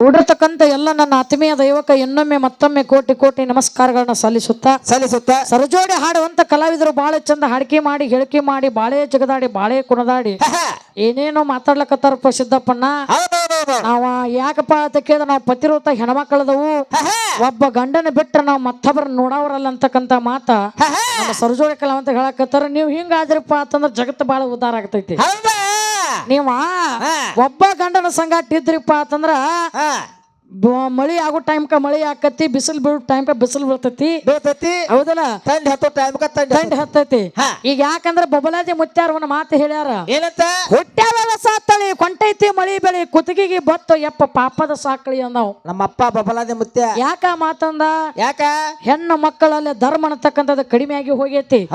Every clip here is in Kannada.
ಕೂಡಿರ್ತಕ್ಕಂಥ ಎಲ್ಲ ನನ್ನ ಆತ್ಮೀಯ ದೈವಕ ಇನ್ನೊಮ್ಮೆ ಮತ್ತೊಮ್ಮೆ ಕೋಟಿ ಕೋಟಿ ನಮಸ್ಕಾರಗಳನ್ನ ಸಲ್ಲಿಸುತ್ತಾ ಸಲ್ಲಿಸುತ್ತ ಸರಜೋಡಿ ಹಾಡುವಂತ ಕಲಾವಿದರು ಬಾಳೆ ಚಂದ ಹಾಡಿಕೆ ಮಾಡಿ ಹೇಳಿಕೆ ಮಾಡಿ ಬಾಳೆ ಜಗದಾಡಿ ಬಾಳೆ ಕುಣದಾಡಿ. ಏನೇನೋ ಮಾತಾಡ್ಲಕತ್ತಾರಪ್ಪ ಸಿದ್ದಪ್ಪಣ್ಣ ನಾವ ಯಾಕಪ್ಪ ಅಂತ ಕೇಳಿದ್ರೆ ನಾವು ಪತಿರೋತ ಹೆಣ್ಮಕ್ಳದವು. ಒಬ್ಬ ಗಂಡನ ಬಿಟ್ರೆ ನಾವು ಮತ್ತೊಬ್ಬರ ನೋಡವ್ರಲ್ಲ ಅಂತಕ್ಕಂತ ಮಾತ. ನಮ್ಮ ಸರಜೋಡಿ ಕಲಾವಂತ ಹೇಳಕತ್ತಾರ ನೀವು ಹಿಂಗಾದ್ರಪ್ಪ ಅಂತಂದ್ರೆ ಜಗತ್ತು ಬಾಳ ಉದ್ದಾರ ಆಗ್ತೈತಿ. ನೀವ? ಒಬ್ಬ ಗಂಡನ ಸಂಗಾಟ ಇದ್ರಿಪ್ಪ ಅಂತಂದ್ರ ಮಳಿ ಆಗೋ ಟೈಮ್ಕ ಮಳಿ ಆಕತಿ ಬಿಸಿಲು ಬೀಳೋ ಟೈಮ್ಕ ಬಿಸಿಲು ಬೀಳ್ತತಿ. ಬೀಳ್ತತಿ. ಹೌದಲ್ಲ? ತಂಡ ಹತ್ತೋ ಟೈಮ್ ತಂಡಿ ತಂಡ ಹತ್ತೈತಿ. ಈಗ ಯಾಕಂದ್ರ ಬಬಲಾಜಿ ಮುತ್ಯಾರ ಒಂದು ಮಾತು ಹೇಳ್ಯಾರ. ಏನಂತ? ಹುಟ್ಟ್ಯಾವ ಸಾತ್ತಳಿ ಕೊಂಟೈತಿ ಮಳಿ ಬೆಳಿ ಕುತ್ತಿಗೆಗೆ ಬತ್ತು ಯಪ್ಪ ಪಾಪದ ಸಾಕಳಿ ಅಂದಾವ್. ನಮ್ಮಪ್ಪ ಬಬಲಾದೆ ಮುತ್ಯ. ಯಾಕ ಮಾತಂದ? ಯಾಕ? ಹೆಣ್ಣು ಮಕ್ಕಳಲ್ಲಿ ಧರ್ಮ ಅನ್ನತಕ್ಕಂಥದ್ದು ಕಡಿಮೆ ಆಗಿ ಹೋಗೈತಿ.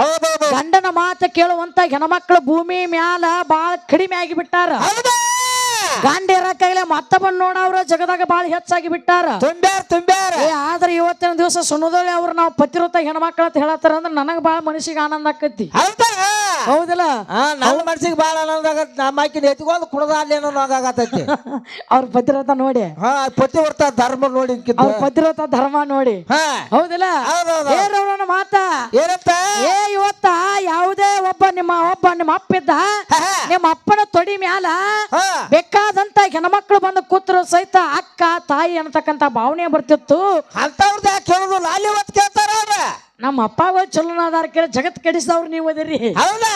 ಗಂಡನ ಮಾತು ಕೇಳುವಂತ ಹೆಣ್ಮಕ್ಳು ಭೂಮಿ ಮ್ಯಾಲ ಬಾಳ ಕಡಿಮೆ ಆಗಿ ಬಿಟ್ಟಾರ. ಹೌದಾ. ಗಂಡಿರ ಕೈಲೆ ನೋಡ ನೋಡವ್ರ ಜಗದಾಗ ಬಾಳ ಹೆಚ್ಚಾಗಿ ಬಿಟ್ಟಾರ. ತುಂಬ್ಯಾರ ತುಂಬ್ಯಾರ. ಏ ಆದ್ರೆ ಇವತ್ತಿನ ದಿವಸ ಸುಣ್ಣದಲ್ಲಿ ಅವ್ರು ನಾವು ಪತಿರತ ಹೆಣ್ಮಕ್ಳ ಅಂತ ಹೇಳತ್ತಾರ ಅಂದ್ರೆ ನನಗೆ ಬಾಳ ಮನಸ್ಸಿಗೆ ಆನಂದ ಆಕತಿ ಹೌದಾ? ಹೌದಿಲ್ಲ? ನನ್ನ ಮನಸ್ಸಿಗೆ ಬಾಳ ಆನಂದ ಆಗತ್ತೆ ನಮ್ಮ ಆಕಿನ ಎತ್ಕೊಂಡು ಕುಡ್ದ ಆಗತೈತಿ. ಅವ್ರ ಪತಿರತ ನೋಡಿ. ಹಾ ಪತಿವರ್ತ ಧರ್ಮ ನೋಡಿ ಅವ್ರ ಪತಿರತ ಧರ್ಮ ನೋಡಿ. ಹೌದಲ್ಲ? ಮಾತ. ಏನಂತ? ನಿಮ್ಮ ಒಬ್ಬ ನಿಮ್ಮ ಅಪ್ಪ ಇದ್ದ ನಿಮ್ಮ ಅಪ್ಪನ ತೊಡಿ ಮ್ಯಾಲ ಬೇಕಾದಂತ ಹೆಣ್ಮಕ್ಳು ಬಂದು ಕೂತ್ರು ಸಹಿತ ಅಕ್ಕ ತಾಯಿ ಅನ್ನತಕ್ಕಂತ ಭಾವನೆ ಬರ್ತಿತ್ತು. ಅಂತವ್ರದ್ದು ಯಾಕೆ ಕೇಳೋದು ಲಾಲಿ ಹೊತ್ತು ಕೇಳ್ತಾರ ಅವ್ರ. ನಮ್ಮ ಅಪ್ಪಗಳು ಚಲೋನಾದಾರ ಕೇಳಿ ಜಗತ್ ಕೆಡಿಸಿದವ್ರು ನೀವು ಅದಿರಿ ಹೌದಾ?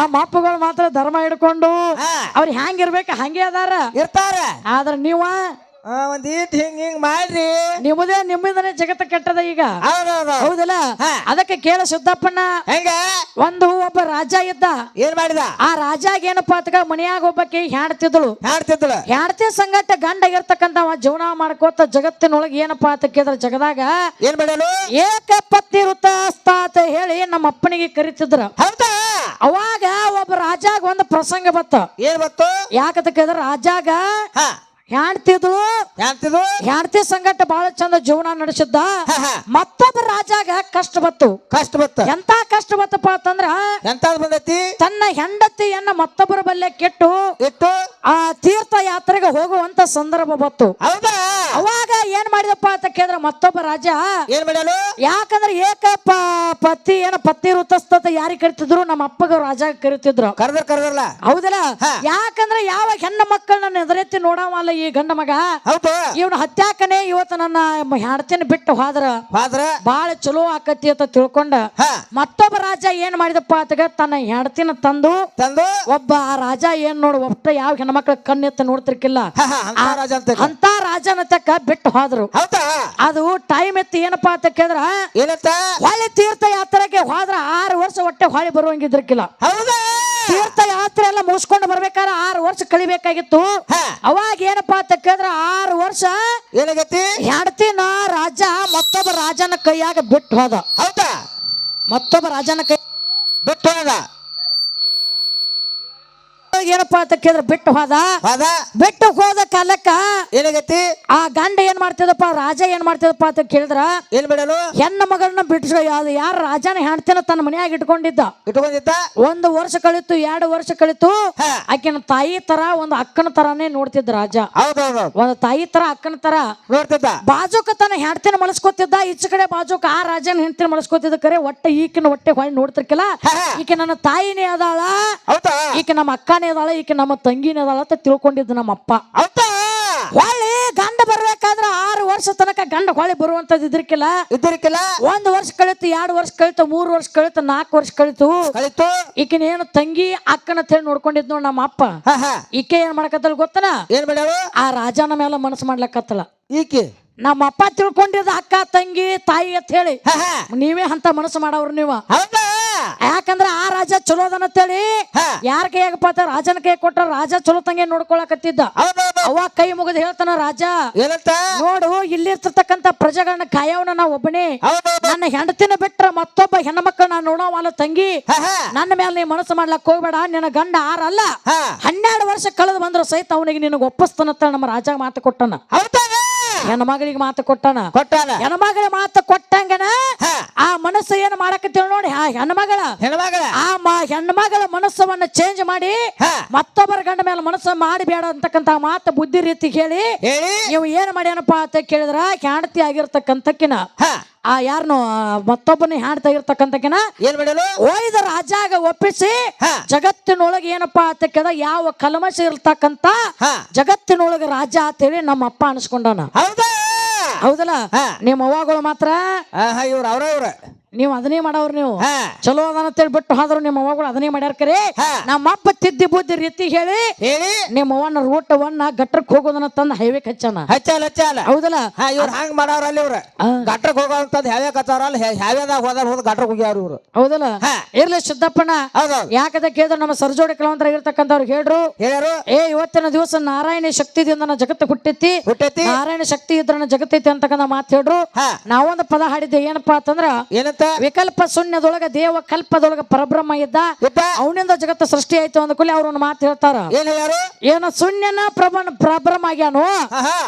ನಮ್ಮ ಅಪ್ಪಗಳು ಮಾತ್ರ ಧರ್ಮ ಹಿಡ್ಕೊಂಡು. ಅವ್ರು ಹ್ಯಾಂಗಿರ್ಬೇಕು ಹಂಗೆ ಅದಾರ. ಇರ್ತಾರ. ಆದ್ರ ನೀವ ಆ, ಒಂದ್ ಈಟ್ ಹಿಂಗ್ ಹಿಂಗ್ ಮಾಡ್ರಿ. ನಿಮ್ಮದೇ ನಿಮ್ಮಿಂದನೇ ಜಗತ್ತ ಕೆಟ್ಟದ ಈಗ. ಹೌದೌದು. ಹೌದಲ್ಲ. ಅದಕ್ಕೆ ಕೇಳ ಸುದ್ದಪ್ಪನ ಹೆಂಗ? ಒಂದು ಒಬ್ಬ ರಾಜ ಇದ್ದ. ಏನ್ ಮಾಡಿದ? ಆ ರಾಜಾಗ ಏನಪ್ಪಾ ಅತ್ಕ ಮನೆಯಾಗ ಒಬ್ಬಕ್ಕೆ ಹ್ಯಾಡ್ತಿದ್ಳು. ಹಾಡ್ತಿದ್ದಳ ಹ್ಯಾಡ್ತಿ ಸಂಗಟ ಗಂಡ ಇರ್ತಕ್ಕಂತ ಜೀವನ ಮಾಡ್ಕೋತ ಜಗತ್ತಿನೊಳಗೆ ಏನಪ್ಪಾ ಅಂತ ಕೇಳಿದ್ರ ಜಗದಾಗ ಏನ್ ಮಾಡಲು? ಏಕ ಅಂತ ಹೇಳಿ ನಮ್ಮ ಅಪ್ಪನಿಗೆ ಕರಿತಿದ್ರ. ಹೌದಾ? ಅವಾಗ ಒಬ್ಬ ರಾಜಾಗ ಒಂದು ಪ್ರಸಂಗ ಬತ್ತ ಏನ್ ಬತ್ತು ಯಾಕಂತ ಕೇಳಿದ್ರ ರಾಜಾಗ ಹಾ ಹ್ಯಾಡ್ತಿದ್ಳು ಹಾಡ್ತಿದ್ದು ಹೆಂಡತಿ ಸಂಗಟ ಬಹಳ ಚಂದ ಜೀವನ ನಡೆಸಿದ್ದ. ಮತ್ತೊಬ್ಬ ರಾಜಾಗ ಕಷ್ಟ ಬತ್ತು ಕಷ್ಟ ಬತ್ತು ಎಂತ ಕಷ್ಟ ಬತ್ತಪ್ಪ ಅಂತಂದ್ರ ಎಂತ ಬಂದೈತಿ? ತನ್ನ ಹೆಂಡತಿಯನ್ನ ಮತ್ತೊಬ್ಬರ ಬಲ್ಲೆ ಕೆಟ್ಟು ಇಟ್ಟು ಆ ತೀರ್ಥ ಯಾತ್ರೆಗೆ ಹೋಗುವಂತ ಸಂದರ್ಭ ಬತ್ತು ಹೌದಾ? ಅವಾಗ ಏನ್ ಮಾಡಿದಪ್ಪ ಅಂತ ಕೇಳಿದ್ರೆ ಮತ್ತೊಬ್ಬ ರಾಜ ಏನ್ ಮಾಡಲು ಯಾಕಂದ್ರೆ ಏಕ ಪತಿ ಏನ ಪತಿ ಋತಸ್ತತ ಯಾರಿಗೆ ಕರಿತಿದ್ರು? ನಮ್ಮ ಅಪ್ಪಗ ರಾಜ ಕರಿತಿದ್ರು. ಕರೆದ್ರ ಕರೆದ್ರಲ್ಲ ಹೌದಲ್ಲ. ಯಾಕಂದ್ರೆ ಯಾವ ಹೆಣ್ಣು ಮಕ್ಕಳನ್ನ ಎದುರೆತ್ತಿ ನೋಡವಲ್ಲ ಈ ಗಂಡ ಮಗ? ಹೌದು. ಇವನು ಹತ್ಯಾಕನೆ ಇವತ್ತು ನನ್ನ ಹೆಣ್ತಿನ ಬಿಟ್ಟು ಹೋದ್ರ. ಆದ್ರ ಬಾಳ ಚಲೋ ಆಕತಿ ಅಂತ ತಿಳ್ಕೊಂಡ. ಮತ್ತೊಬ್ಬ ರಾಜ ಏನ್ ಮಾಡಿದಪ್ಪ ಅಂತ ತನ್ನ ಹೆಂಡತಿನ ತಂದು ತಂದು? ಒಬ್ಬ ಆ ರಾಜ ಏನ್ ನೋಡು ಒಟ್ಟ ಯಾವ ಹೆಣ್ಮಕ್ಳ ಕಣ್ಣೆತ್ತ ನೋಡ್ತಿರ್ಕಿಲ್ಲ. ಅಂತ ರಾಜ ಅಂತ ಅಂತ ರಾಜನ ತಕ್ಕ ಬಿಟ್ಟು ಹೋದ್ರು. ಹೌದಾ? ಅದು ಟೈಮ್ ಎತ್ತಿ ಏನಪ್ಪಾ ಅಂತ ಕೇಳಿದ್ರ? ಏನಂತ? ಹೊಳೆ ತೀರ್ಥ ಯಾತ್ರೆಗೆ ಹೋದ್ರ ಆರು ವರ್ಷ ಹೊಟ್ಟೆ ಹೊಳೆ ಬರುವಂಗಿದ್ರಕ್ಕಿಲ್ಲ ಹೌದಾ? ತೀರ್ಥ ಯಾತ್ರೆ ಎಲ್ಲ ಮುಗಿಸ್ಕೊಂಡು ಬರ್ಬೇಕಾದ್ರೆ ಆರು ವರ್ಷ ಕಳಿಬೇಕಾಗಿತ್ತು. ಅವಾಗ ಏನಪ್ಪಾ ಅಂತ ಕೇಳಿದ್ರ ಆರು ವರ್ಷ ಏನಾಗೈತಿ? ಹೆಂಡತಿನ ರಾಜ ಮತ್ತೊಬ್ಬ ರಾಜನ ಕೈಯಾಗ ಬಿಟ್ಟು ಹೋದ. ಹೌದಾ? ಮತ್ತೊಬ್ಬ ರಾಜನ ಕೈ ಬಿಟ್ಟು ಹೋದ. ಏನಪ್ಪಾ ಅಂತ ಕೇಳಿದ್ರೆ ಬಿಟ್ಟು ಹೋದ? ಹೋದ? ಬಿಟ್ಟು ಹೋದ ಕಾಲಕ್ಕ ಏನಾಗೈತಿ? ಆ ಗಂಡ ಏನ್ ಮಾಡ್ತಿದಪ್ಪ ರಾಜ ಏನ್ ಮಾಡ್ತಿದಪ್ಪ ಅಂತ ಕೇಳಿದ್ರ? ಏನ್ ಬಿಡಲು? ಹೆಣ್ಣ ಮಗಳನ್ನ ಬಿಟ್ಟು ಯಾರ ರಾಜನ ಹೆಣ್ತಿನ ತನ್ನ ಮನೆಯಾಗ ಇಟ್ಕೊಂಡಿದ್ದ? ಇಟ್ಕೊಂಡಿದ್ದ? ಒಂದು ವರ್ಷ ಕಳಿತು ಎರಡು ವರ್ಷ ಕಳಿತು. ಆಕಿನ ತಾಯಿ ತರ ಒಂದು ಅಕ್ಕನ ತರಾನೇ ನೋಡ್ತಿದ್ದ ರಾಜ. ಒಂದು ತಾಯಿ ತರ ಅಕ್ಕನ ತರ. ನೋಡ್ತಿದ್ದ? ಬಾಜುಕ ತನ್ನ ಹೆಣ್ತಿನ ಮಲಸ್ಕೊತಿದ್ದ ಈಚ ಕಡೆ ಬಾಜುಕ ಆ ರಾಜನ ಹೆಣ್ತಿನ ಮಳಸ್ಕೊತಿದ್ದ ಕರೆ ಒಟ್ಟ ಈಕಿನ ಹೊಟ್ಟೆ ಹೊಯ್ ನೋಡ್ತಿರ್ಕಿಲ್ಲ. ಈಕೆ ನನ್ನ ತಾಯಿನೇ ಅದಾಳ ಈಕೆ ನಮ್ಮ ಅಕ್ಕನೇ ಅದಾಳ ಈಕೆ ನಮ್ಮ ತಂಗಿನ ಅದಾಳ ಅಂತ ತಿಳ್ಕೊಂಡಿದ್ದು ನಮ್ಮ ಅಪ್ಪ ಹೌದಾ? ಹೊಳ್ಳಿ ಗಂಡ ಬರ್ಬೇಕಾದ್ರ ಆರು ವರ್ಷ ತನಕ ಗಂಡ ಹೊಳಿ ಬರುವಂತದ್ದು ಇದ್ರಕ್ಕಿಲ್ಲ ಇದ್ರಿಕಿಲ್ಲ? ಒಂದ್ ವರ್ಷ ಕಳಿತು ಎರಡು ವರ್ಷ ಕಳಿತು ಮೂರು ವರ್ಷ ಕಳಿತು ನಾಲ್ಕು ವರ್ಷ ಕಳಿತು. ಕಳಿತು? ಈಕಿನ ಏನು ತಂಗಿ ಅಕ್ಕನ ಅಂತ ಹೇಳಿ ನೋಡ್ಕೊಂಡಿದ್ ನೋಡ್ ನಮ್ಮ ಅಪ್ಪ ಹಾ ಹಾ. ಈಕೆ ಏನ್ ಮಾಡಕತ್ತಲ್ ಗೊತ್ತನ? ಏನ್ ಮಾಡ್ಯಾಳು? ಆ ರಾಜನ ಮೇಲೆ ಮನಸ್ಸು ಮಾಡ್ಲಕತ್ತಲ್ಲ ಈಕೆ? ನಮ್ಮ ಅಪ್ಪ ತಿಳ್ಕೊಂಡಿದ್ದ ಅಕ್ಕ ತಂಗಿ ತಾಯಿ ಅಂತ ಹೇಳಿ. ಹಾ ಹಾ. ನೀವೇ ಅಂತ ಮನಸ್ಸು ಮಾಡವ್ರು ನೀವು. ಹೌದಾ? ಯಾಕಂದ್ರ ಆ ರಾಜ ಚಲೋ ಅದನ್ನತ್ತೇಳಿ ಯಾರ ಕೈಯಾಗಪ್ಪ ಅಂತ ರಾಜನ ಕೈ ಕೊಟ್ಟ ರಾಜ ಚಲೋ ತಂಗಿ ನೋಡ್ಕೊಳಕತ್ತಿದ್ದ. ಅವ ಕೈ ಮುಗಿದು ಹೇಳ್ತಾನ ರಾಜ ನೋಡು ಇಲ್ಲಿರ್ತಕ್ಕಂತ ಪ್ರಜೆಗಳನ್ನ ಕಾಯವನ ನಾ ಒಬ್ಬನೇ. ನನ್ನ ಹೆಂಡತಿನ ಬಿಟ್ರ ಮತ್ತೊಬ್ಬ ಹೆಣ್ಮಕ್ಳು ನಾ ಅಲ್ಲ ತಂಗಿ. ನನ್ನ ಮೇಲೆ ನೀ ಮನಸ್ಸು ಮಾಡ್ಲಕ್ ಹೋಗ್ಬೇಡ ನಿನ್ನ ಗಂಡ ಆರಲ್ಲ. ಹನ್ನೆರಡು ವರ್ಷ ಕಳೆದು ಬಂದ್ರು ಸಹಿತ ಅವನಿಗೆ ನಿನಗೆ ಒಪ್ಪಿಸ್ತಾನತ್ತ ನಮ್ಮ ರಾಜ ಮಾತು ಕೊಟ್ಟನ. ಹೌದಾ ಹೆಣ್ಮಗಳಿಗೆ ಮಾತು ಕೊಟ್ಟಾನ? ಕೊಟ್ಟಾನ? ಮಗಳ ಮಾತು ಕೊಟ್ಟಂಗನ ಆ ಮನಸ್ಸು ಏನು ಮಾಡಕತ್ತೇಳ ನೋಡಿ ಆ ಹೆಣ್ಮಗಳ ಹೆಣ್ಮಗಳ ಆ ಹೆಣ್ಣು ಹೆಣ್ಮಗಳ ಮನಸ್ಸವನ್ನ ಚೇಂಜ್ ಮಾಡಿ ಮತ್ತೊಬ್ಬರ ಗಂಡ ಮೇಲೆ ಮನಸ್ಸು ಮಾಡಬೇಡ ಅಂತಕ್ಕಂತ ಮಾತು ಬುದ್ಧಿ ರೀತಿ ಹೇಳಿ ಹೇಳಿ. ನೀವು ಏನ್ ಮಾಡ್ಯಾನಪ್ಪ ಅಂತ ಕೇಳಿದ್ರ ಹೆಂಡತಿ ಆಗಿರ್ತಕ್ಕಂತಕ್ಕಿನ ಆ ಯಾರನು ಮತ್ತೊಬ್ಬನ ಹಾಡ್ತಾ ಆಗಿರ್ತಕ್ಕಂತಕ್ಕಿನ ಏನ್ ಮಾಡಲು? ಒಯ್ದ ರಾಜಾಗ ಒಪ್ಪಿಸಿ ಜಗತ್ತಿನೊಳಗೆ ಏನಪ್ಪಾ ಅಂತ ಕೇಳ ಯಾವ ಕಲಮಶ ಇರ್ತಕ್ಕಂತ ಜಗತ್ತಿನೊಳಗೆ ರಾಜ ಅಂತೇಳಿ ನಮ್ಮ ಅಪ್ಪ ಅನ್ಸ್ಕೊಂಡಾನ. ಹೌದಾ? ಹೌದಲ್ಲ? ನಿಮ್ಮ ಅವ್ವಗಳು ಮಾತ್ರ ಇವ್ರ ಅವ್ರ ಇವ್ರ ನೀವು ಅದನ್ನೇ ಮಾಡವ್ರು ನೀವು. ಹಾ. ಚಲೋ ಅದ ಅಂತೇಳಿ ಬಿಟ್ಟು ಹೋದ್ರು ನಿಮ್ಮ ಅವ್ವಗಳು ಅದನ್ನೇ ಮಾಡ್ಯಾರ ಕರೆ. ಹಾ. ನಮ್ಮ ಅಪ್ಪ ತಿದ್ದಿ ಬುದ್ಧಿ ರೀತಿ ಹೇಳಿ ಹೇಳಿ. ನಿಮ್ಮ ಅವ್ವನ ರೂಟವನ್ನ ಗಟ್ರಕ್ ಹೋಗೋದನ್ನ ತಂದ ಹೈವೇಕ್ ಹಚ್ಚಾನ ಹಚ್ಚಲ ಹಚ್ಚಲ ಹೌದಲ್ಲ? ಹಾ ಇವ್ರ ಹಂಗ್ ಮಾಡವ್ರ ಅಲ್ಲಿ ಇವ್ರ. ಗಟ್ಟಕ್ಕೆ ಗಟ್ರಕ್ ಹೋಗೋಂತದ್ ಹ್ಯಾವೆ ಕತ್ತಾರ ಅಲ್ಲಿ ಹ್ಯಾವೆದಾಗ ಹೋದ ಹೋದ ಗಟ್ರಕ್ ಹೋಗ್ಯಾರ ಇವ್ರು. ಹೌದಲ್ಲ. ಇರ್ಲಿ ಸಿದ್ದಪ್ಪನ ಯಾಕದ ಕೇಳಿದ್ರೆ ನಮ್ಮ ಸರ್ಜೋಡಿ ಕೆಲವಂತರ ಇರ್ತಕ್ಕಂಥವ್ರು ಹೇಳ್ರು. ಹೇಳ್ಯಾರು? ಏ ಇವತ್ತಿನ ದಿವಸ ನಾರಾಯಣ ಶಕ್ತಿದಿಂದ ನನ್ನ ಜಗತ್ತು ಹುಟ್ಟೈತಿ. ಹುಟ್ಟೈತಿ. ನಾರಾಯಣ ಶಕ್ತಿ ಇದ್ರ ಜಗತ್ತೈತಿ ಅಂತಕ್ಕಂಥ ಮಾತು ಹೇಳ್ರು. ಹಾ. ನಾವೊಂದು ಪದ ಹಾಡಿದ್ದೆ ಏನಪ್ಪಾ ಅಂತಂದ್ರ ಏನಂತ? ವಿಕಲ್ಪ ಶೂನ್ಯದೊಳಗ ದೇವ ಕಲ್ಪದೊಳಗ ಪರಬ್ರಹ್ಮ ಇದ್ದ. ಅವನಿಂದ ಜಗತ್ತು ಸೃಷ್ಟಿ ಆಯ್ತು ಅಂದ ಕೂಲಿ ಅವ್ರ ಒಂದು ಮಾತು ಹೇಳ್ತಾರ. ಏನ್ ಶೂನ್ಯನ ಪ್ರಬ ಪರಬ್ರಹ್ಮ ಆಗ್ಯಾನು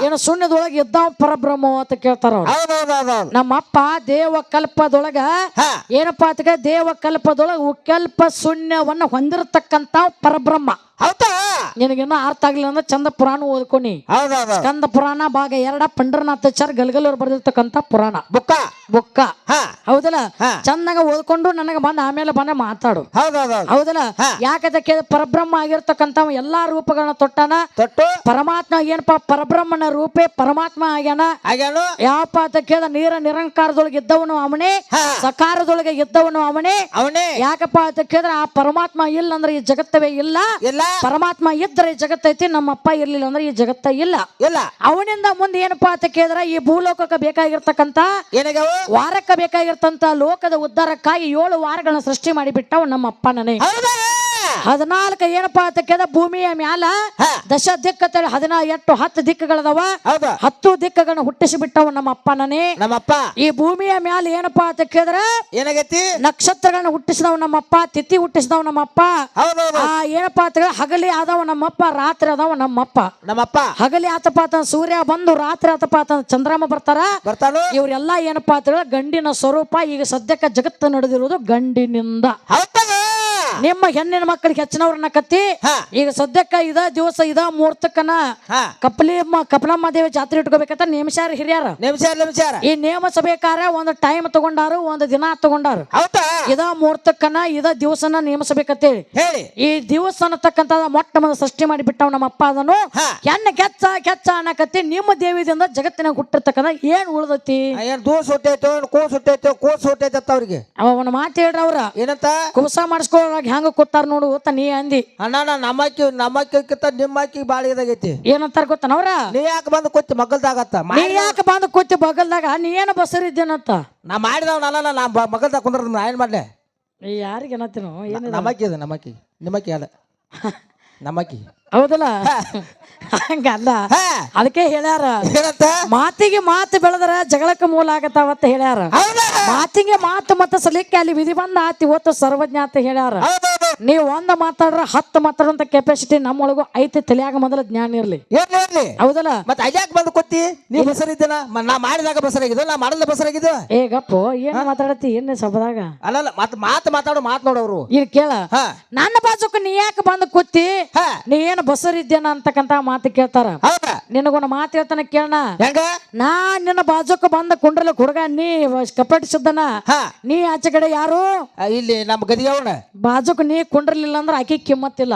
ಏನ ಶೂನ್ಯದೊಳಗ ಇದ್ದಾವ ಪರಬ್ರಹ್ಮ ಅಂತ ಕೇಳ್ತಾರ ನಮ್ಮಪ್ಪ ದೇವ ಕಲ್ಪದೊಳಗ ಏನಪ್ಪಾ ದೇವ ಕಲ್ಪದೊಳಗ ಉಕಲ್ಪ ಶೂನ್ಯವನ್ನ ಹೊಂದಿರತಕ್ಕಂತ ಪರಬ್ರಹ್ಮ. ಹೌದಾ? ನಿನಗಿನ್ನ ಅರ್ಥ ಆಗ್ಲಿಲ್ಲ ಅಂದ್ರೆ ಚಂದ ಪುರಾಣ ಓದ್ಕೊನಿ. ಹೌದೌದು. ಸ್ಕಂದ ಪುರಾಣ ಭಾಗ ಎರಡ ಪಂಡರನಾಥಾಚಾರ್ ಗಲ್ಗಲ್ಲವ್ರು ಬರೆದಿರ್ತಕ್ಕಂಥ ಪುರಾಣ. ಬುಕ್ಕ? ಬುಕ್ಕ. ಹೌದಲ್ಲ. ಚಂದಾಗ ಓದ್ಕೊಂಡು ನನಗೆ ಬಂದ ಆಮೇಲೆ ಬಂದ ಮಾತಾಡು. ಹೌದಲಾ ಹೌದಲ್ಲ? ಯಾಕೆ ಯಾಕದಕ್ಕೆ ಪರಬ್ರಹ್ಮ ಆಗಿರ್ತಕ್ಕಂಥ ಎಲ್ಲಾ ರೂಪಗಳನ್ನ ತೊಟ್ಟಾನ? ತೊಟ್ಟು? ಪರಮಾತ್ಮ ಏನಪ್ಪ? ಪರಬ್ರಹ್ಮನ ರೂಪೇ ಪರಮಾತ್ಮ ಆಗ್ಯಾನ? ಆಗ್ಯಾನು? ಯಾವಪ್ಪ ಅಂತ ನೀರ ನಿರಂಕಾರದೊಳಗೆ ಇದ್ದವನು ಅವನೇ? ಸಕಾರದೊಳಗೆ ಇದ್ದವನು ಅವನೇ? ಅವನೇ. ಯಾಕಪ್ಪ ಅಂತ ಕೇಳಿದ್ರೆ ಆ ಪರಮಾತ್ಮ ಇಲ್ಲ ಅಂದ್ರೆ ಈ ಜಗತ್ತವೇ ಇಲ್ಲ? ಇಲ್ಲ. ಪರಮಾತ್ಮ ಇದ್ರೆ ಈ ಜಗತ್ತೈತಿ ನಮ್ಮಪ್ಪ ಇರ್ಲಿಲ್ಲ ಅಂದ್ರೆ ಈ ಜಗತ್ತ ಇಲ್ಲ. ಇಲ್ಲ. ಅವನಿಂದ ಮುಂದೆ ಏನಪ್ಪಾ ಅಂತ ಕೇಳಿದ್ರ ಈ ಭೂಲೋಕಕ್ಕೆ ಬೇಕಾಗಿರ್ತಕ್ಕಂತ ವಾರಕ್ಕ ವಾರಕ್ಕೆ ಬೇಕಾಗಿರ್ತಂತ ಲೋಕದ ಉದ್ಧಾರಕ್ಕಾಗಿ ಏಳು ವಾರಗಳನ್ನ ಸೃಷ್ಟಿ ಮಾಡಿಬಿಟ್ಟವ ನಮ್ಮ ಅಪ್ಪ ನನಗೆ ಹದಿನಾಲ್ಕು ಏನಪ್ಪಾ ಅಂತ ಕೇಳಿದ ಭೂಮಿಯ ಮ್ಯಾಲ ದಶ ದಿಕ್ಕ ಹದಿನಾ ಎಂಟು ಹತ್ತು ದಿಕ್ಕಗಳದವ. ಹತ್ತು ದಿಕ್ಕಗಳನ್ನ ಹುಟ್ಟಿಸಿ ಬಿಟ್ಟವ ನಮ್ಮ ಅಪ್ಪನನೇ. ನಮ್ಮಪ್ಪ. ಈ ಭೂಮಿಯ ಮ್ಯಾಲ ಏನಪ್ಪಾ ಅಂತ ಕೇಳಿದ್ರ ಏನಾಗೈತಿ? ನಕ್ಷತ್ರಗಳನ್ನ ಹುಟ್ಟಿಸಿದವ ನಮ್ಮಪ್ಪ ತಿಥಿ ಹುಟ್ಟಿಸಿದವ ನಮ್ಮಪ್ಪ. ಆ ಏನಪ್ಪಾ ಅಂತ ಹೇಳ ಹಗಲಿ ಆದವ ನಮ್ಮಪ್ಪ ರಾತ್ರಿ ಅದಾವ ನಮ್ಮಪ್ಪ. ನಮ್ಮಪ್ಪ. ಹಗಲಿ ಆತಪ್ಪ ಅಂತ ಸೂರ್ಯ ಬಂದು ರಾತ್ರಿ ಆತಪ್ಪ ಅಂತ ಚಂದ್ರಮ ಬರ್ತಾರ. ಬರ್ತಾರ ಇವರೆಲ್ಲ ಏನಪ್ಪಾ ಅಂತ ಗಂಡಿನ ಸ್ವರೂಪ ಈಗ ಸದ್ಯಕ್ಕೆ ಜಗತ್ತು ನಡೆದಿರುವುದು ಗಂಡಿನಿಂದ. ಹೌದಾ. ನಿಮ್ಮ ಹೆಣ್ಣಿನ ಮಕ್ಕಳಿಗೆ ಹೆಚ್ಚಿನವ್ರನ್ನ ಕತ್ತಿ ಈಗ ಸದ್ಯಕ್ಕ ಇದ ದಿವಸ ಇದ ಮುಹೂರ್ತಕ್ಕನ ಕಪಲಿ ಕಪಲಮ್ಮ ದೇವಿ ಜಾತ್ರೆ ಇಟ್ಕೋಬೇಕಂತ ನೇಮಿಸ್ಯಾರ ಹಿರಿಯಾರ. ಈ ನೇಮ ಈ ಕಾರ್ಯ ಒಂದು ಟೈಮ್ ತಗೊಂಡಾರು ಒಂದು ದಿನ ತಗೊಂಡಾರು. ಇದ ಮುಹೂರ್ತಕ್ಕನ ಇದ ದಿವಸನ ನೇಮಿಸಬೇಕಂತೇಳಿ. ಹೇಳಿ. ಈ ದಿವಸ ಅನ್ನತಕ್ಕಂತ ಮೊಟ್ಟ ಮೊದಲು ಸೃಷ್ಟಿ ಮಾಡಿ ಬಿಟ್ಟವ್ ನಮ್ಮ ಅಪ್ಪ ಅದನ್ನು. ಹೆಣ್ಣ ಕೆಚ್ಚ ಕೆಚ್ಚ ಅನ್ನಕತ್ತಿ ನಿಮ್ಮ ದೇವಿದಿಂದ ಜಗತ್ತಿನಾಗ ಹುಟ್ಟಿರ್ತಕ್ಕಂಥ ಏನ್ ಉಳ್ದತಿ? ಏನ್ ದೂಸ್ ಹುಟ್ಟೈತೋ ಕೂಸ್ ಹುಟ್ಟೈತೋ ಕೂಸ್ ಹುಟ್ಟೈತತ್ತ ಅವ್ರಿಗೆ ಅವನ ಮಾತು ಹೇಳ್ರ ಅವ್ರ. ಏನಂತ? ಕುಬಸ ಮಾಡಿಸ್ಕೊಳಾಗ ಹೆಂಗ ಕೂತಾರ ನೋಡು ಅಂತ ನೀ ಅಂದಿ. ಅಣ್ಣ ನಾ ನಮ್ಮಕ್ಕಿ ನಿಮ್ಮ ಅಕ್ಕಿ ಬಾಳ ಇದಾಗೈತಿ. ಏನಂತಾರ ಗೊತ್ತಾನ ಅವ್ರ ನೀ ಯಾಕೆ ಬಂದು ಕೂತಿ ಮಗಲ್ದಾಗತ್ತ? ನೀ ಯಾಕೆ ಬಂದು ಕೂತಿ ಬಗಲ್ದಾಗ ನೀ ಏನು ಬಸರಿದ್ದೇನಂತ? ನಾ ಮಾಡಿದವನಲ್ಲ ನಾ ಮಗಲ್ದಾಗ ಕುಂದ್ರ ನಾ ಏನ್ ಮಾಡ್ಲೆ? ಯಾರಿಗೆ ಏನತ್ತೇನೋ ಏನಿಲ್ಲ ನಮ್ಮಕ್ಕಿ ಅದು ನಮ್ಮಕ್ಕಿ ನಿಮ್ಮಕ್ಕಿ ಅಲ್ಲ. ನಮ್ಮಕ್ಕಿ ಹೌದಲ್ಲ? ಹಂಗಲ್ಲ. ಹಾ. ಅದಕ್ಕೆ ಹೇಳ್ಯಾರ. ಏನಂತ? ಮಾತಿಗೆ ಮಾತು ಬೆಳೆದ್ರ ಜಗಳಕ್ಕೆ ಮೂಲ ಆಗತ್ತಾವತ್ತ ಹೇಳ್ಯಾರ. ಹೌದಾ? ಮಾತಿಗೆ ಮಾತು ಮತ್ತೆ ಸಲಿಕ್ಕೆ ಅಲ್ಲಿ ವಿಧಿ ಬಂದ ಆತಿ ಓತ್ತು ಸರ್ವಜ್ಞ ಅಂತ ಹೇಳ್ಯಾರ. ನೀವು ಒಂದ್ ಮಾತಾಡ್ರ ಹತ್ತು ಮಾತಾಡುವಂತ ಕೆಪಾಸಿಟಿ ನಮ್ಮೊಳಗು ಐತಿ ತಲೆಯಾಗ ಮೊದಲ ಜ್ಞಾನ ಇರ್ಲಿ. ಏನ್ ಇರ್ಲಿ. ಹೌದಲ್ಲ? ಮತ್ತೆ ಅದ್ಯಾಕ್ ಬಂದು ಕೊತ್ತಿ ನೀವು ಬಸರಿದ್ದೀನ ನಾ ಮಾಡಿದಾಗ ಬಸರಾಗಿದ್ದು ನಾ ಮಾಡಲ್ಲ ಬಸರಾಗಿದ್ದು? ಏ ಗಪ್ಪು ಏನ್ ಮಾತಾಡತಿ ಏನ್ ಸಭದಾಗ? ಅಲ್ಲಲ್ಲ ಮತ್ ಮಾತು ಮಾತಾಡೋ ಮಾತ್ ನೋಡವ್ರು. ಇಲ್ಲಿ ಕೇಳ. ನನ್ನ ಬಾಜುಕ್ ನೀ ಯಾಕೆ ಬಂದು ಕೂತಿ ನೀ ಏನು ಬಸರಿದ್ದೇನ ಅಂತಕ್ಕಂತ ಮಾತು ಕೇಳ್ತಾರ. ನಿನಗೊಂದು ಮಾತು ಹೇಳ್ತಾನೆ ಕೇಳಣ ಹೆಂಗ? ನಾ ನಿನ್ನ ಬಾಜುಕ್ ಬಂದ ಕುಂಡ್ರಲ ಹುಡುಗ ನೀ ಕಪಟಿಸಿದ್ದನ. ನೀ ಆಚೆ ಕಡೆ ಯಾರು? ಇಲ್ಲಿ ನಮ್ಮ ಗದಿಯವನ. ಬಾಜುಕ್ ನೀ ಕುಂಡ್ರಲಿಲ್ಲ ಅಂದ್ರೆ ಆಕೆ ಕಿಮ್ಮತ್ತಿಲ್ಲ.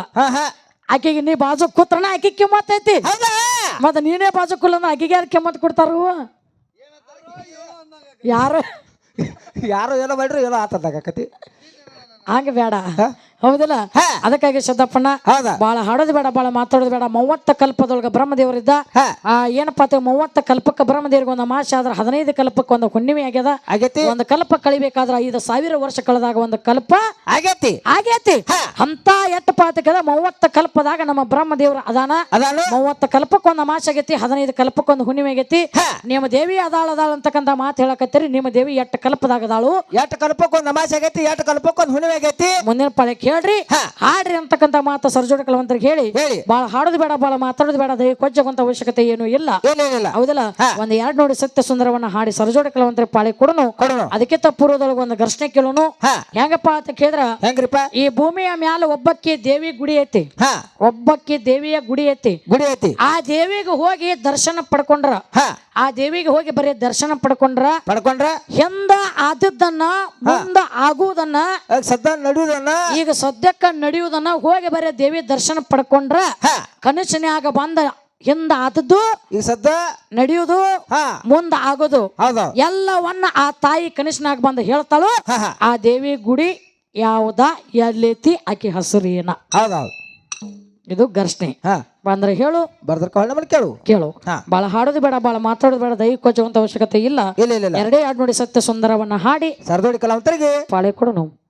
ಆಕೆಗೆ ನೀ ಬಾಜು ಕೂತ್ರನ ಆಕೆ ಕಿಮ್ಮತ್ ಐತಿ ಮತ್ತೆ ನೀನೇ ಬಾಜು ಅಂದ್ರೆ ಆಕಿಗೆ ಯಾರು ಕಿಮ್ಮತ್ ಕೊಡ್ತಾರು? ಯಾರು? ಯಾರು ಏನೋ ಮಾಡ್ರಿ ಏನೋ ಆತದಾಗತಿ ಹಂಗ ಬೇಡ? ಹೌದಿಲ್ಲ? ಅದಕ್ಕಾಗಿ ಶದ್ದಪ್ಪಣ್ಣ ಬಹಳ ಬಾಳ ಹಾಡೋದು ಬೇಡ ಬಹಳ ಮಾತಾಡೋದು ಬೇಡ. ಮೂವತ್ತ ಕಲ್ಪದೊಳಗ ಬ್ರಹ್ಮದೇವರಿದ್ದ ಏನಪ್ಪಾ ಅಂತ ಮೂವತ್ತ ಕಲ್ಪಕ್ಕ ಬ್ರಹ್ಮದೇವರಿಗೆ ಒಂದು ಮಾಸ ಆದ್ರೆ ಹದಿನೈದು ಕಲ್ಪಕ್ಕೆ ಒಂದು ಹುಣ್ಣಿಮೆ ಆಗ್ಯದ. ಆಗೈತಿ. ಒಂದು ಕಲ್ಪ ಕಳಿಬೇಕಾದ್ರ ಐದು ಸಾವಿರ ವರ್ಷ ಕಳೆದಾಗ ಒಂದು ಕಲ್ಪ ಆಗೈತಿ. ಆಗೈತಿ. ಅಂತ ಎಟ್ಟ ಪಾತಕದ ಮೂವತ್ತ ಕಲ್ಪದಾಗ ನಮ್ಮ ಬ್ರಹ್ಮದೇವರು ಅದಾನ. ಅದಾನು. ಮೂವತ್ತ ಕಲ್ಪಕ್ಕೆ ಒಂದು ಮಾಸ ಆಗೈತಿ ಹದಿನೈದು ಕಲ್ಪಕ್ಕೆ ಒಂದು ಹುಣ್ಣಿಮೆ ಆಗೈತಿ. ನಿಮ್ಮ ದೇವಿ ಅದಾಳ ಅದಾಳ ಅಂತಕ್ಕಂತ ಮಾತು ಹೇಳಕತ್ತೀರಿ ನಿಮ್ಮ ದೇವಿ ಎಟ್ಟ ಕಲ್ಪದಾಗ ಅದಾಳು. ಒಂದು ಕಲ್ಪಕ್ಕೊಂದು ನಮಾಜ್ ಆಗೈತಿ ಕಲ್ಪಕ್ಕ ಒಂದು ಹುಣ್ಣಿಮೆ ಆಗೈತಿ. ಮುಂದಿನ ಪಾಳ್ಯಕ್ಕೆ ಹೇಳ್ರಿ. ಹಾಡ್ರಿ ಅಂತಕ್ಕಂತ ಮಾತು ಸರ್ಜೋಡ ಕಲವಂತರಿಗೆ ಹೇಳಿ. ಬಾಳ ಹಾಡೋದು ಬೇಡ ಬಾಳ ಮಾತಾಡೋದು ಬೇಡ ದಯ ಕೊಜ್ಜಗುವಂತ ಅವಶ್ಯಕತೆ ಏನು ಇಲ್ಲ. ಹೌದಲ್ಲ. ಒಂದ್ ಎರಡ್ ನೋಡಿ ಸತ್ಯ ಸುಂದರವನ್ನ ಹಾಡಿ ಸರ್ಜೋಡ ಕಲವಂತರಿ ಪಾಳಿ ಕೊಡನು. ಅದಕ್ಕಿಂತ ಪೂರ್ವದೊಳಗೆ ಒಂದು ಘರ್ಷಣೆ ಕೇಳೋನು. ಹೆಂಗಪ್ಪ ಅಂತ ಕೇಳಿದ್ರ? ಹೆಂಗ್ರಿಪ್ಪ? ಈ ಭೂಮಿಯ ಮ್ಯಾಲ ಒಬ್ಬಕ್ಕಿ ದೇವಿ ಗುಡಿ ಐತಿ. ಹಾ. ಒಬ್ಬಕ್ಕಿ ದೇವಿಯ ಗುಡಿ ಐತಿ. ಗುಡಿ ಐತಿ. ಆ ದೇವಿಗೆ ಹೋಗಿ ದರ್ಶನ ಪಡ್ಕೊಂಡ್ರ. ಹಾ. ಆ ದೇವಿಗೆ ಹೋಗಿ ಬರೀ ದರ್ಶನ ಪಡ್ಕೊಂಡ್ರ? ಪಡ್ಕೊಂಡ್ರ? ಹಿಂದ ಆದದ್ದನ್ನ ಮುಂದ ಆಗುವುದನ್ನ ಸದ್ಯ ಸದ್ದ ನಡುವುದನ್ನ ಈಗ ಸದ್ಯಕ್ಕ ನಡೆಯುವುದನ್ನ ಹೋಗಿ ಬರೀ ದೇವಿ ದರ್ಶನ ಪಡ್ಕೊಂಡ್ರ ಕನಸಿನ್ಯಾಗ ಬಂದ ಹಿಂದ ಆದದ್ದು ಈ ಸದ್ದ ನಡೆಯುವುದು ಮುಂದ ಆಗೋದು. ಹೌದು. ಎಲ್ಲವನ್ನ ಆ ತಾಯಿ ಕನಸಿನಾಗ ಬಂದು ಹೇಳ್ತಾಳು ಆ ದೇವಿ ಗುಡಿ ಯಾವ್ದ ಎಲ್ಲೈತಿ ಆಕೆ ಹಸುರೇನ. ಹೌದೌದು. ಇದು ಘರ್ಷಣೆ. ಹಾ. ಬಂದ್ರೆ ಹೇಳು. ಬರ್ದ್ರ ಕಾಲ್ ಮಾಡಿ ಕೇಳು. ಕೇಳು. ಹಾ. ಬಾಳ ಹಾಡೋದು ಬೇಡ ಬಾಳ ಮಾತಾಡೋದು ಬೇಡ ದೈಹಿಕ ಕೊಚ್ಚುವಂತ ಅವಶ್ಯಕತೆ ಇಲ್ಲ. ಇಲ್ಲ ಇಲ್ಲ ಇಲ್ಲ. ಎರಡೇ ಆಡ್ ನೋಡಿ ಸತ್ಯ ಸುಂದರವನ್ನ ಹಾಡಿ. ಸರದೋಡಿ ಕಲಾವಂತರಿಗೆ. ಪಾಳೆ ಕೊಡು ನಾವು.